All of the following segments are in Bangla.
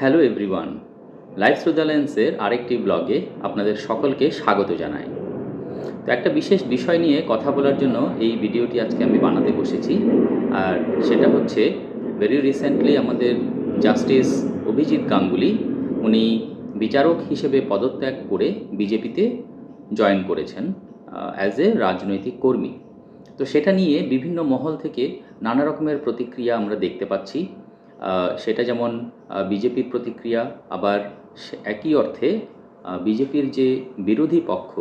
হ্যালো এভরিওয়ান লাইফ সুদালেন্সের আরেকটি ব্লগে আপনাদের সকলকে স্বাগত জানাই। তো একটা বিশেষ বিষয় নিয়ে কথা বলার জন্য এই ভিডিওটি আজকে আমি বানাতে বসেছি। আর সেটা হচ্ছে ভেরি রিসেন্টলি আমাদের জাস্টিস অভিজিৎ গাঙ্গুলি, উনি বিচারক হিসেবে পদত্যাগ করে বিজেপিতে জয়েন করেছেন অ্যাজ এ রাজনৈতিক কর্মী। তো সেটা নিয়ে বিভিন্ন মহল থেকে নানা রকমের প্রতিক্রিয়া আমরা দেখতে পাচ্ছি। সেটা যেমন বিজেপির প্রতিক্রিয়া, আবার একই অর্থে বিজেপির যে বিরোধী পক্ষ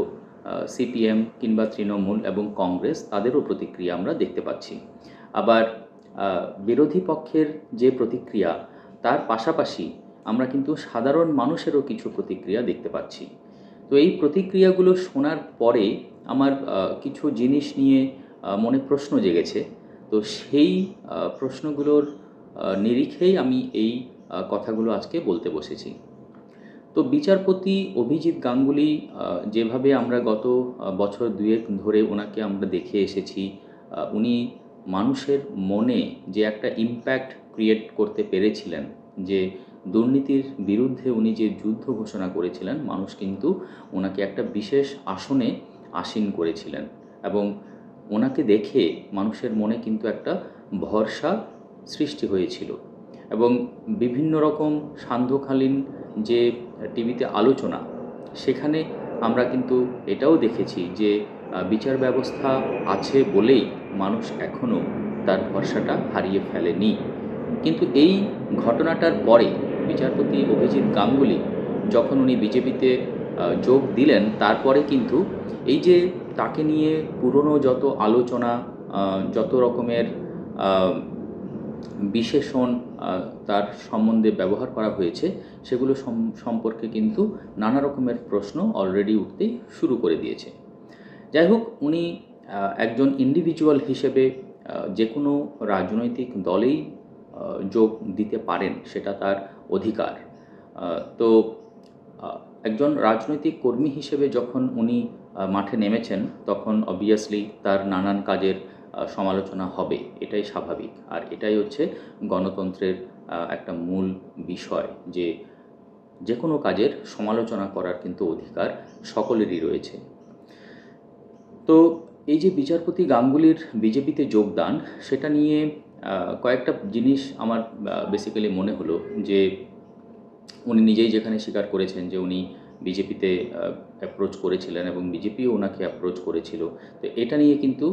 সিপিএম কিংবা তৃণমূল এবং কংগ্রেস, তাদেরও প্রতিক্রিয়া আমরা দেখতে পাচ্ছি। আবার বিরোধী পক্ষের যে প্রতিক্রিয়া, তার পাশাপাশি আমরা কিন্তু সাধারণ মানুষেরও কিছু প্রতিক্রিয়া দেখতে পাচ্ছি। তো এই প্রতিক্রিয়াগুলো শোনার পরে আমার কিছু জিনিস নিয়ে মনে প্রশ্ন জেগেছে। তো সেই প্রশ্নগুলোর নিরিখেই আমি এই কথাগুলো আজকে বলতে বসেছি। তো বিচারপতি অভিজিৎ গাঙ্গুলি যেভাবে আমরা গত বছর দুয়েক ধরে ওনাকে আমরা দেখে এসেছি উনি মানুষের মনে যে একটা ইম্প্যাক্ট ক্রিয়েট করতে পেরেছিলেন, যে দুর্নীতির বিরুদ্ধে উনি যে যুদ্ধ ঘোষণা করেছিলেন, মানুষ কিন্তু ওনাকে একটা বিশেষ আসনে আসীন করেছিলেন। এবং ওনাকে দেখে মানুষের মনে কিন্তু একটা ভরসা সৃষ্টি হয়েছিল। এবং বিভিন্ন রকম সান্ধ্যকালীন যে টিভিতে আলোচনা, সেখানে আমরা কিন্তু এটাও দেখেছি যে বিচার ব্যবস্থা আছে বলেই মানুষ এখনও তার ভরসাটা হারিয়ে ফেলেনি। কিন্তু এই ঘটনাটার পরে বিচারপতি অভিজিৎ গাঙ্গুলি যখন উনি বিজেপিতে যোগ দিলেন, তারপরে কিন্তু এই যে তাকে নিয়ে পুরনো যত আলোচনা যত রকমের বিশেষণ তার সম্বন্ধে ব্যবহার করা হয়েছে, সেগুলো সম্পর্কে কিন্তু নানা রকমের প্রশ্ন অলরেডি উঠতেই শুরু করে দিয়েছে। যাই হোক, উনি একজন ইন্ডিভিজুয়াল হিসেবে যে কোনো রাজনৈতিক দলেই যোগ দিতে পারেন, সেটা তার অধিকার। তো একজন রাজনৈতিক কর্মী হিসেবে যখন উনি মাঠে নেমেছেন, তখন অবভিয়াসলি তার নানান কাজের সমালোচনা হবে, এটাই স্বাভাবিক। আর এটাই হচ্ছে গণতন্ত্রের একটা মূল বিষয় যে যে কোনো কাজের সমালোচনা করার কিন্তু অধিকার সকলেরই রয়েছে। তো এই যে বিচারপতি গাঙ্গুলির বিজেপিতে যোগদান, সেটা নিয়ে কয়েকটা জিনিস আমার বেসিক্যালি মনে হলো যে উনি নিজেই যেখানে স্বীকার করেছেন যে উনি বিজেপিতে অ্যাপ্রোচ করেছিলেন এবং বিজেপিও ওনাকে অ্যাপ্রোচ করেছিল। তো এটা নিয়ে কিন্তু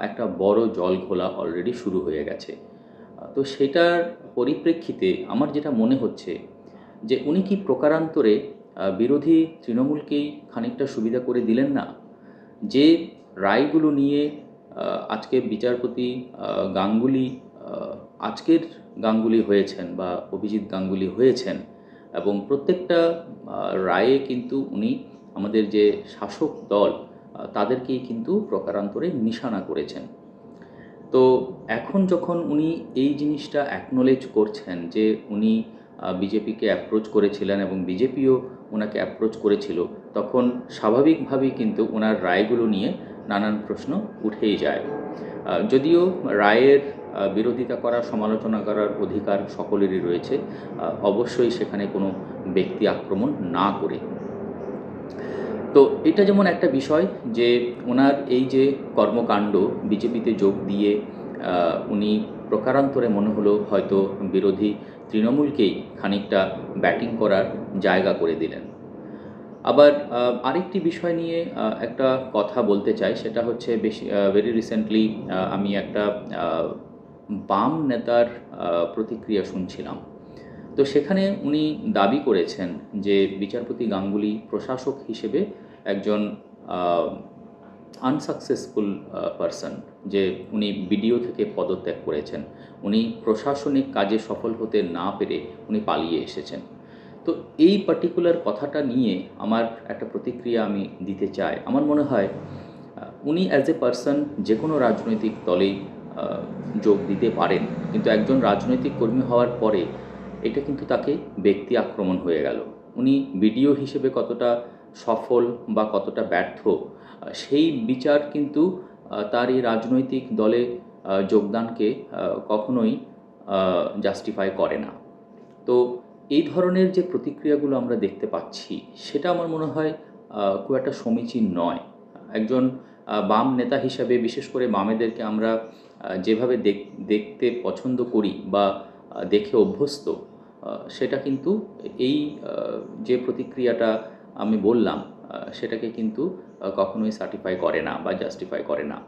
একটা বড় জল ঘোলা অলরেডি শুরু হয়ে গেছে। তো সেটার পরিপ্রেক্ষিতে আমার যেটা মনে হচ্ছে যে উনি কি প্রকারান্তরে বিরোধী তৃণমূলকেই খানিকটা সুবিধা করে দিলেন না? যে রায়গুলো নিয়ে আজকে বিচারপতি গাঙ্গুলি আজকের গাঙ্গুলি হয়েছেন বা অভিজিৎ গাঙ্গুলি হয়েছেন এবং প্রত্যেকটা রায়ে কিন্তু উনি আমাদের যে শাসক দল তাদেরকেই কিন্তু প্রকারান্তরে নিশানা করেছেন। তো এখন যখন উনি এই জিনিসটা অ্যাকনোলেজ করছেন যে উনি বিজেপিকে অ্যাপ্রোচ করেছিলেন এবং বিজেপিও ওনাকে অ্যাপ্রোচ করেছিল, তখন স্বাভাবিকভাবেই কিন্তু ওনার রায়গুলো নিয়ে নানান প্রশ্ন উঠেই যায়। যদিও রায়ের বিরোধিতা করার সমালোচনা করার অধিকার সকলেরই রয়েছে অবশ্যই সেখানে কোনো ব্যক্তি আক্রমণ না করে তো এটা যেমন একটা বিষয় যে ওনার এই যে কর্মকাণ্ড, বিজেপিতে যোগ দিয়ে উনি প্রকারান্তরে মনে হলো হয়তো বিরোধী তৃণমূলকেই খানিকটা ব্যাটিং করার জায়গা করে দিলেন। আবার আরেকটি বিষয় নিয়ে একটা কথা বলতে চাই, সেটা হচ্ছে বেশি ভেরি রিসেন্টলি আমি একটা বাম নেতার প্রতিক্রিয়া শুনছিলাম। তো সেখানে উনি দাবি করেছেন যে বিচারপতি গাঙ্গুলি প্রশাসক হিসেবে একজন আনসাকসেসফুল পারসন যে উনি বিডিও থেকে পদত্যাগ করেছেন। উনি প্রশাসনিক কাজে সফল হতে না পেরে উনি পালিয়ে এসেছেন। তো এই পার্টিকুলার কথাটা নিয়ে আমার একটা প্রতিক্রিয়া আমি দিতে চাই। আমার মনে হয় উনি অ্যাজ এ পারসন যে কোনো রাজনৈতিক দলেই যোগ দিতে পারেন। কিন্তু একজন রাজনৈতিক কর্মী হওয়ার পরে এটা কিন্তু তাকে ব্যক্তি আক্রমণ হয়ে গেল। উনি বিডিও হিসেবে কতটা সফল বা কতটা ব্যর্থ সেই বিচার কিন্তু তার এই রাজনৈতিক দলে যোগদানকে কখনোই জাস্টিফাই করে না। তো এই ধরনের যে প্রতিক্রিয়াগুলো আমরা দেখতে পাচ্ছি, সেটা আমার মনে হয় খুব একটা সমীচীন নয়। একজন বাম নেতা হিসাবে, বিশেষ করে বামেদেরকে আমরা যেভাবে দেখতে পছন্দ করি বা দেখে অভ্যস্ত সেটা কিন্তু এই যে প্রতিক্রিয়াটা আমি বললাম সেটাকে কিন্তু কখনোই সার্টিফাই করে না বা জাস্টিফাই করে না।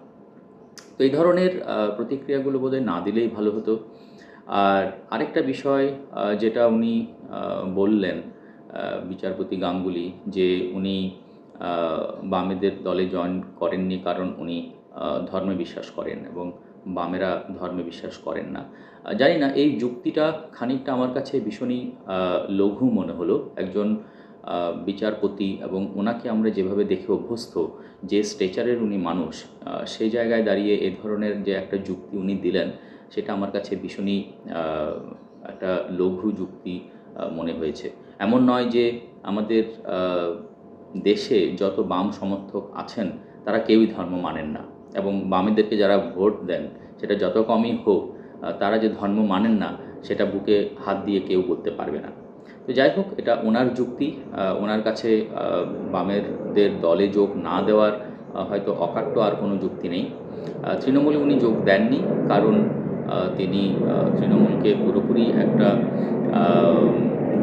তো এই ধরনের প্রতিক্রিয়াগুলো বোধহয় না দিলেই ভালো হতো। আর আরেকটা বিষয় যেটা উনি বললেন বিচারপতি গাঙ্গুলি, যে উনি বামেদের দলে জয়েন করেননি কারণ উনি ধর্মে বিশ্বাস করেন এবং বামেরা ধর্মে বিশ্বাস করেন না। জানি না, এই যুক্তিটা খানিকটা আমার কাছে ভীষণই লঘু মনে হলো। একজন বিচারপতি এবং ওনাকে আমরা যেভাবে দেখে অভ্যস্ত যে স্ট্রেচারের উনি মানুষ সেই জায়গায় দাঁড়িয়ে এ ধরনের যে একটা যুক্তি উনি দিলেন, সেটা আমার কাছে ভীষণই একটা লঘু যুক্তি মনে হয়েছে। এমন নয় যে আমাদের দেশে যত বাম সমর্থক আছেন, তারা কেউই ধর্ম মানেন না এবং বামেদেরকে যারা ভোট দেন, সেটা যত কমই হোক তারা যে ধর্ম মানেন না, সেটা বুকে হাত দিয়ে কেউ বলতে পারবে না। তো যাই হোক, এটা ওনার যুক্তি ওনার কাছে বামেরদের দলে যোগ না দেওয়ার হয়তো অকাট্য আর কোনো যুক্তি নেই। তৃণমূলে উনি যোগ দেননি, কারণ তিনি তৃণমূলকে পুরোপুরি একটা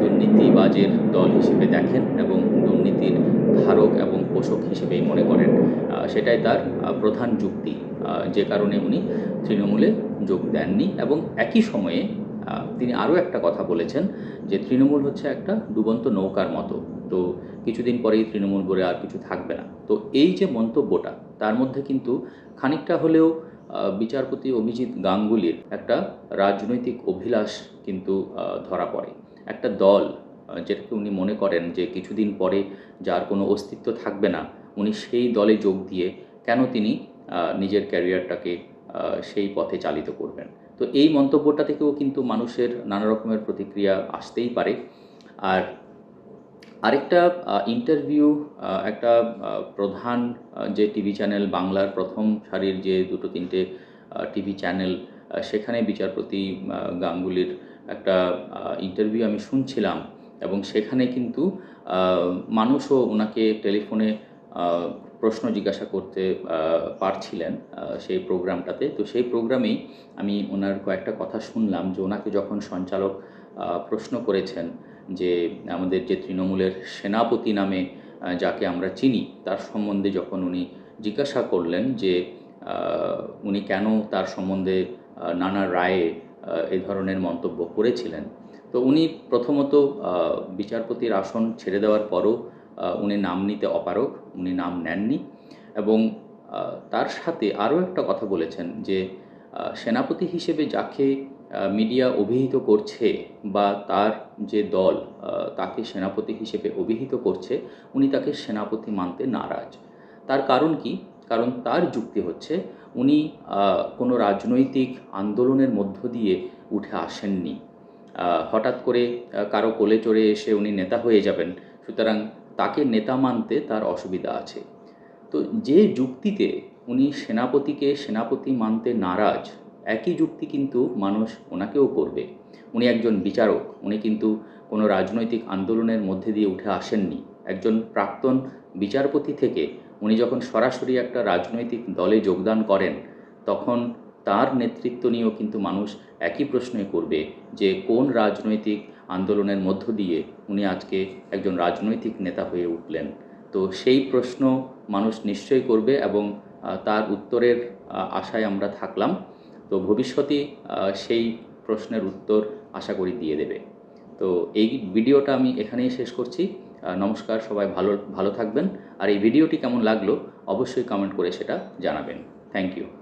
দুর্নীতিবাজের দল হিসেবে দেখেন এবং দুর্নীতির ধারক এবং পোষক হিসেবেই মনে করেন। সেটাই তার প্রধান যুক্তি। যে কারণে উনি তৃণমূলে যোগ দেননি এবং একই সময়ে তিনি আরও একটা কথা বলেছেন যে তৃণমূল হচ্ছে একটা ডুবন্ত নৌকার মতো। তো কিছুদিন পরেই তৃণমূল গড়ে আর কিছু থাকবে না। তো এই যে মন্তব্যটা, তার মধ্যে কিন্তু খানিকটা হলেও বিচারপতি অভিজিৎ গাঙ্গুলির একটা রাজনৈতিক অভিলাষ কিন্তু ধরা পড়ে। একটা দল যেটাকে উনি মনে করেন যে কিছুদিন পরে যার কোনো অস্তিত্ব থাকবে না, উনি সেই দলে যোগ দিয়ে কেন তিনি নিজের ক্যারিয়ারটাকে সেই পথে চালিত করবেন। তো এই মন্তব্যটা থেকেও কিন্তু মানুষের নানা রকমের প্রতিক্রিয়া আসতেই পারে। আর আরেকটা ইন্টারভিউ একটা প্রধান যে টিভি চ্যানেল বাংলার প্রথম সারির যে দুটো তিনটে টিভি চ্যানেল সেখানে বিচারপতি গাঙ্গুলির একটা ইন্টারভিউ আমি শুনছিলাম এবং সেখানে কিন্তু মানুষও ওনাকে টেলিফোনে প্রশ্ন জিজ্ঞাসা করতে পারছিলেন সেই প্রোগ্রামটাতে। তো সেই প্রোগ্রামেই আমি ওনার কয়েকটা কথা শুনলাম যে ওনাকে যখন সঞ্চালক প্রশ্ন করেছেন যে আমাদের যে তৃণমূলের সেনাপতি নামে যাকে আমরা চিনি, তার সম্বন্ধে যখন উনি জিজ্ঞাসা করলেন যে উনি কেন তার সম্বন্ধে নানা রায়ে এ ধরনের মন্তব্য করেছিলেন, তো উনি প্রথমত বিচারপতির আসন ছেড়ে দেওয়ার পরও উনি নাম নিতে অপারগ। উনি নাম নেননি এবং তার সাথে আরও একটা কথা বলেছেন যে সেনাপতি হিসেবে যাকে মিডিয়া অভিহিত করছে বা তার যে দল তাকে সেনাপতি হিসেবে অভিহিত করছে, উনি তাকে সেনাপতি মানতে নারাজ। তার কারণ কি? কারণ তার যুক্তি হচ্ছে, উনি কোনো রাজনৈতিক আন্দোলনের মধ্য দিয়ে উঠে আসেননি। হঠাৎ করে কারও কোলে চড়ে এসে উনি নেতা হয়ে যাবেন, সুতরাং তাকে নেতা মানতে তার অসুবিধা আছে। তো যে যুক্তিতে উনি সেনাপতিকে সেনাপতি মানতে নারাজ, একই যুক্তি কিন্তু মানুষ ওনাকেও করবে। উনি একজন বিচারক, উনি কিন্তু কোনো রাজনৈতিক আন্দোলনের মধ্যে দিয়ে উঠে আসেননি। একজন প্রাক্তন বিচারপতি থেকে উনি যখন সরাসরি একটা রাজনৈতিক দলে যোগদান করেন, তখন তার নেতৃত্ব নিয়েও কিন্তু মানুষ একই প্রশ্নই করবে যে কোন রাজনৈতিক আন্দোলনের মধ্য দিয়ে উনি আজকে একজন রাজনৈতিক নেতা হয়ে উঠলেন। তো সেই প্রশ্ন মানুষ নিশ্চয়ই করবে এবং তার উত্তরের আশায় আমরা থাকলাম। তো ভবিষ্যতে সেই প্রশ্নের উত্তর আশা করি দিয়ে দেবে। তো এই ভিডিওটা আমি এখানেই শেষ করছি। নমস্কার, সবাই ভালো ভালো থাকবেন। আর এই ভিডিওটি কেমন লাগল অবশ্যই কমেন্ট করে সেটা জানাবেন। Thank you